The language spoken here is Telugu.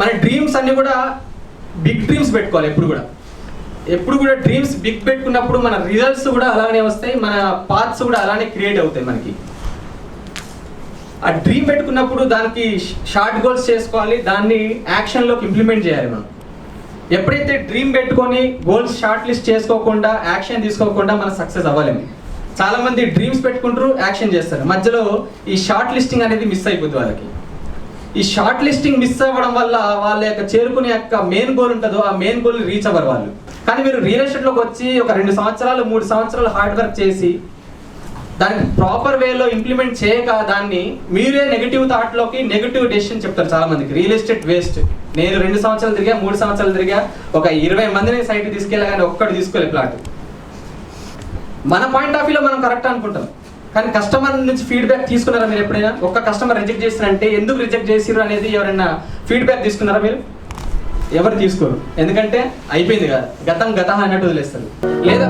మన డ్రీమ్స్ అన్ని కూడా బిగ్ డ్రీమ్స్ పెట్టుకోవాలి ఎప్పుడు కూడా. ఎప్పుడు కూడా డ్రీమ్స్ బిగ్ పెట్టుకున్నప్పుడు మన రిజల్ట్స్ కూడా అలానే వస్తాయి మన పాత్స్ కూడా అలానే క్రియేట్ అవుతాయి మనకి. ఆ డ్రీమ్ పెట్టుకున్నప్పుడు దానికి షార్ట్ గోల్స్ చేసుకోవాలి దాన్ని యాక్షన్లోకి ఇంప్లిమెంట్ చేయాలి మనం. ఎప్పుడైతే డ్రీమ్ పెట్టుకొని గోల్స్ షార్ట్ లిస్ట్ చేసుకోకుండా యాక్షన్ తీసుకోకుండా మనం సక్సెస్ అవ్వలేము. చాలా మంది డ్రీమ్స్ పెట్టుకుంటారు యాక్షన్ చేస్తారు. మధ్యలో ఈ షార్ట్ లిస్టింగ్ అనేది మిస్ అయిపోతుంది వాళ్ళకి. ఈ షార్ట్ లిస్టింగ్ మిస్ అవ్వడం వల్ల వాళ్ళ యొక్క చేరుకునే యొక్క మెయిన్ గోల్ ఉంటుందో ఆ మెయిన్ గోల్ రీచ్ అవ్వరు వాళ్ళు. కానీ మీరు రియల్ ఎస్టేట్లోకి వచ్చి ఒక రెండు సంవత్సరాలు మూడు సంవత్సరాలు హార్డ్ వర్క్ చేసి దాన్ని ప్రాపర్ వేలో ఇంప్లిమెంట్ చేయక దాన్ని మీరే నెగిటివ్ థాట్లోకి నెగిటివ్ డెసిషన్ చెప్తారు చాలా మందికి రియల్ ఎస్టేట్ వేస్ట్ నేను రెండు సంవత్సరాలు తిరిగా మూడు సంవత్సరాలు తిరిగా ఒక ఇరవై మందిని సైట్ తీసుకెళ్ళా కానీ ఒక్కడు తీసుకోలే ప్లాట్ మన పాయింట్ ఆఫ్ వ్యూలో మనం కరెక్ట్ అనుకుంటాం. కానీ కస్టమర్ నుంచి ఫీడ్బ్యాక్ తీసుకున్నారా మీరు ఎప్పుడైనా? ఒక్క కస్టమర్ రిజెక్ట్ చేసినంటే ఎందుకు రిజెక్ట్ చేసిర్రు అనేది ఎవరైనా ఫీడ్బ్యాక్ తీసుకున్నారా మీరు? ఎవరు తీసుకోరు. ఎందుకంటే అయిపోయింది కదా. గతం గత అన్నట్టు వదిలేస్తారు. లేదా